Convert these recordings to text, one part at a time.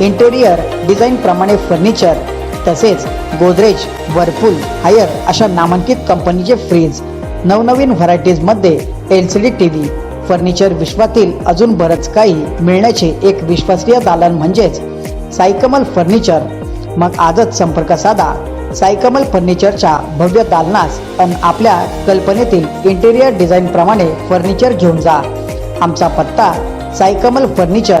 Interior design प्रमाणे furniture तसेच Godrej Whirlpool Haier अशा नामांकित कंपनीचे फ्रीज नवनवीन व्हरायटीजमध्ये L C D T V furniture विश्वातील अजून बरंच काही मिळण्याचे एक विश्वसनीय दालन म्हणजेच साईकमल फर्निचर मग आजच संपर्क साधा. साईकमल फर्निचरच्या भव्य दालनास आणि आपल्या कल्पनेतील इंटेरियर डिझाईन प्रमाणे फर्निचर घेऊन जा. आमचा पत्ता Saikamal furniture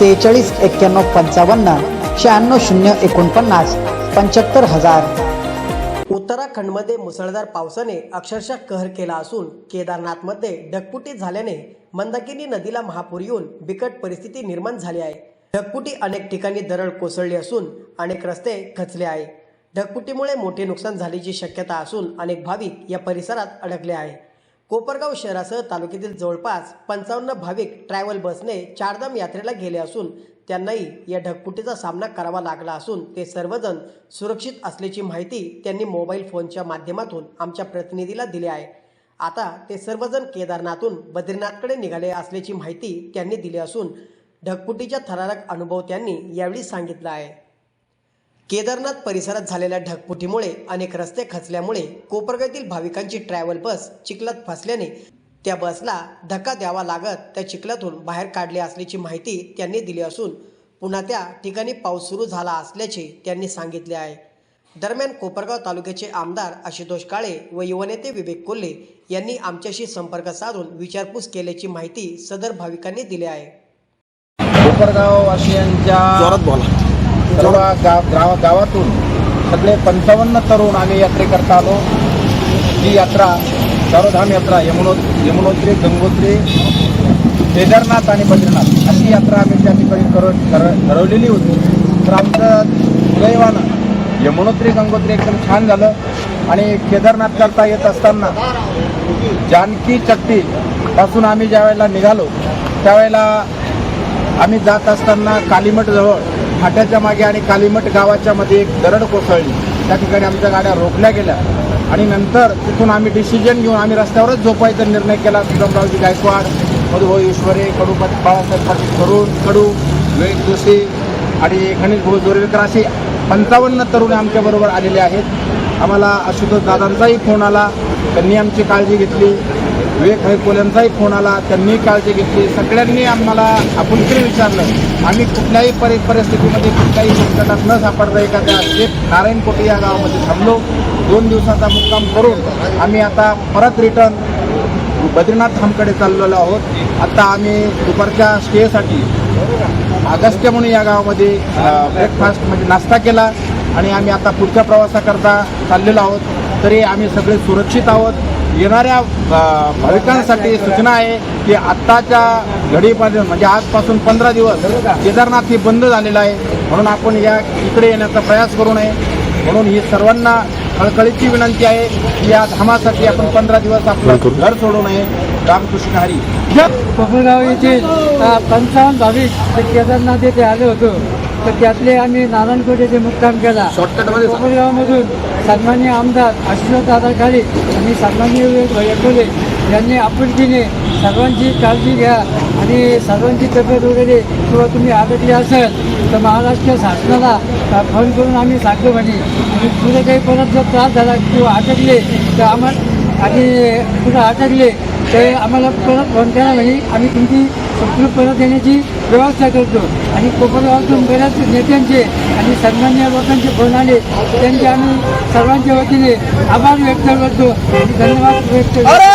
सेहेचाळीस एक्क्याण्णव पंचावन्न शहाण्णव शून्य एकोणपन्नास पंच्याहत्तर हजार. उत्तराखंडमध्ये मुसळधार पावसाने अक्षरशः कहर केला असून केदारनाथमध्ये ढगपुटी झाल्याने मंदाकिनी नदीला महापूर येऊन बिकट परिस्थिती निर्माण झाली आहे. ढगपुटी अनेक ठिकाणी दरड कोसळली असून अनेक रस्ते खचले आहे ढगपुटीमुळे मोठे नुकसान झाल्याची शक्यता असून अनेक भाविक या परिसरात अडकले आहे कोपरगाव शहरासह तालुक्यातील जवळपास पंचावन्न भाविक ट्रॅव्हल बसने चारधाम यात्रेला गेले असून त्यांनाही या ढगफुटीचा सामना करावा लागला असून ते सर्वजण सुरक्षित असल्याची माहिती त्यांनी मोबाईल फोनच्या माध्यमातून आमच्या प्रतिनिधीला दिली आहे. आता ते सर्वजण केदारनाथून बद्रीनाथकडे निघाले असल्याची माहिती त्यांनी दिली असून ढगफुटीचा थरारक अनुभव त्यांनी यावेळी सांगितला आहे. केदारनाथ परिसरात झालेल्या ढगफुटीमुळे अनेक रस्ते खचल्यामुळे कोपरगावातील भाविकांची ट्रॅव्हल बस चिखलात फसल्याने त्या बसला धक्का द्यावा लागत त्या चिखलातून बाहेर काढले असल्याची माहिती त्यांनी दिली असून पुन्हा त्या ठिकाणी पाऊस सुरू झाला असल्याचे त्यांनी सांगितले आहे. दरम्यान कोपरगाव तालुक्याचे आमदार आशुतोष काळे व युवनेते विवेक कोल्हे यांनी आमच्याशी संपर्क साधून विचारपूस केल्याची माहिती सदर भाविकांनी दिली आहे. कोपरगाव वासियांच्या जेव्हा गाव गाव गावातून सगळे पंचावन्न तरुण आम्ही यात्रेकरता आलो. ही यात्रा चारोधाम यात्रा यमुनो यमुनोत्री गंगोत्री केदारनाथ आणि बद्रीनाथ अशी यात्रा आम्ही त्या ठिकाणी करत कर- ठरवलेली होती. तर आमचं दुर्दैवानं यमुनोत्री गंगोत्री एकदम छान झालं. आणि केदारनाथ करता येत असताना जानकी चट्टी पासून आम्ही ज्यावेळेला निघालो त्यावेळेला आम्ही जात असताना कालीमठजवळ हाट्याच्या फाट्याच्या मागे आणि कालीमठ गावाच्या मध्ये एक दरड कोसळली. त्या ठिकाणी आमच्या गाड्या रोखल्या गेल्या. आणि नंतर तिथून आम्ही डिसिजन घेऊन आम्ही रस्त्यावरच झोपायचा निर्णय केला. सुगमरावजी गायकवाड मधुभाऊ ईश्वरे कडूपती बाळासाहेब पाटील तरुण कडू विवेक जोशी आणि गणेश भाऊ जोरेकर असे पंचावन्न तरुण आमच्याबरोबर आलेले आहेत. आम्हाला आशुतोष दादांचाही फोन आला. त्यांनी आमची काळजी घेतली. विवेक भाई यांचाही फोन आला. त्यांनी काळजी घेतली. सगळ्यांनी आम्हाला आपुलकीने विचारलं. आम्ही कुठल्याही परि परिस्थितीमध्ये कुठल्याही संकटात न सापडता एखाद्या शेत नारायणकोटी या गावामध्ये थांबलो. दोन दिवसाचा मुक्काम करून आम्ही आता परत रिटर्न बद्रीनाथ धामकडे चाललेलो आहोत. आता आम्ही दुपारच्या स्टेसाठी अगस्त्य म्हणून या गावामध्ये ब्रेकफास्ट म्हणजे नाश्ता केला आणि आम्ही आता पुढच्या प्रवासाकरता चाललेलो आहोत. तरी आम्ही सगळे सुरक्षित आहोत. येणाऱ्या भाविकांसाठी सूचना आहे की आत्ताच्या घडीमध्ये म्हणजे आजपासून पंधरा दिवस केदारनाथ हे बंद झालेलं आहे. म्हणून आपण या इकडे येण्याचा प्रयास करू नये. म्हणून ही सर्वांना कळकळीची विनंती आहे की या धामासाठी आपण पंधरा दिवस आपलं घर सोडू नये. रामकृष्ण हरी. कोपरगाव येथे पंचावन्न भाविक ते केदारनाथ येथे आले होतो. तर त्यातले आम्ही नारायणकोट येथे मुक्काम केला. कोपरगावमधून सन्मान्य आमदार आशीर्वाद दादा काळे आणि सन्मान्य विवेक भैया यांनी आपुलकीने सर्वांची काळजी घ्या आणि सर्वांची तब्येत वगैरे किंवा तुम्ही अडकली असेल तर महाराष्ट्र शासनाला फोन करून आम्ही सांगतो म्हणे आणि पुढे काही परत जर त्रास झाला किंवा अटकले तर आम्हाला आणि पुढे अटकले ते आम्हाला परत फोन करा म्हणे आम्ही तुमची स्वप्न परत देण्याची व्यवस्था करतो. आणि कोपरगावातून बऱ्याच नेत्यांचे आणि सन्मान्य लोकांचे फोन आले त्यांचे आम्ही सर्वांच्या वतीने आभार व्यक्त करतो आणि धन्यवाद व्यक्त करतो.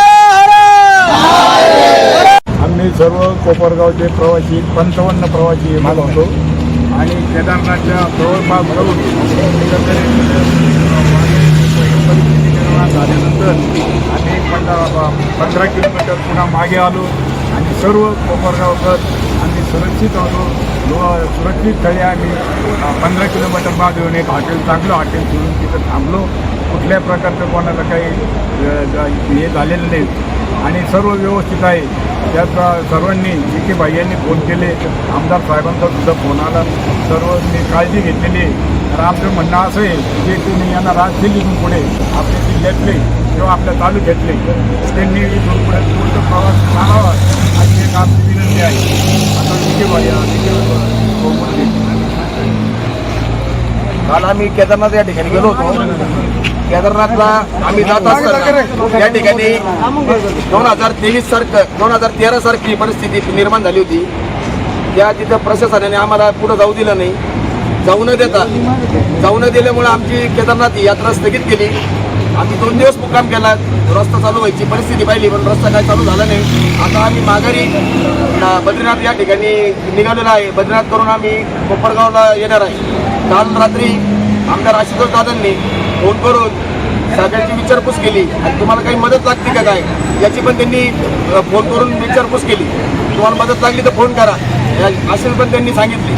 आम्ही सर्व कोपरगावचे प्रवासी पंचावन्न प्रवासी मागवतो आणि केदारनाथच्या जवळपास करून परिस्थिती निर्माण झाल्यानंतर आम्ही पंधरा पंधरा किलोमीटर पुन्हा मागे आलो आणि सर्व कोपरगावकर आम्ही सुरक्षित आलो. सुरक्षित झाले आम्ही पंधरा किलोमीटर मागे येऊन एक हॉटेल चांगलं हॉटेल घेऊन तिथं थांबलो. कुठल्या प्रकारचं कोणाला काही हे झालेलं नाही. आणि सर्व व्यवस्थित आहे. त्यात सर्वांनी विखे भाई यांनी फोन केले. आमदार साहेबांचा सुद्धा फोन आला. सर्वांनी काळजी घेतलेली आहे. तर आमचं म्हणणं असं आहे की तुम्ही यांना राजशील इथून पुढे. आपल्या जिल्ह्यातले किंवा आपल्या तालुक्यातले त्यांनी इथून पुढे पूर्ण प्रवास चालावा अशी एक आमची विनंती आहे. आता विखे भाई विखे हो, काल आम्ही केदारनाथ या ठिकाणी गेलो होतो. केदारनाथला आम्ही जात असताना या ठिकाणी दोन हजार तेवीस सारखं दोन हजार तेरा सारखी परिस्थिती निर्माण झाली होती. त्या तिथं प्रशासनाने आम्हाला पुढे जाऊ दिलं नाही. जाऊ न देता जाऊ न दिल्यामुळे आमची केदारनाथ ही यात्रा स्थगित केली. आम्ही दोन दिवस मुक्काम केला. रस्ता चालू व्हायची परिस्थिती पाहिली पण रस्ता काय चालू झाला नाही. आता आम्ही माघारी बद्रीनाथ या ठिकाणी निघालेलो आहे. बद्रीनाथ करून आम्ही कोपरगावला येणार आहे. काल रात्री आमदार आशुतोष दादांनी फोन करून सगळ्यांची विचारपूस केली. आणि तुम्हाला काही मदत लागते का काय? याची पण त्यांनी फोन करून विचारपूस केली. तुम्हाला मदत लागली तर फोन करा. या- अशी पण त्यांनी सांगितली.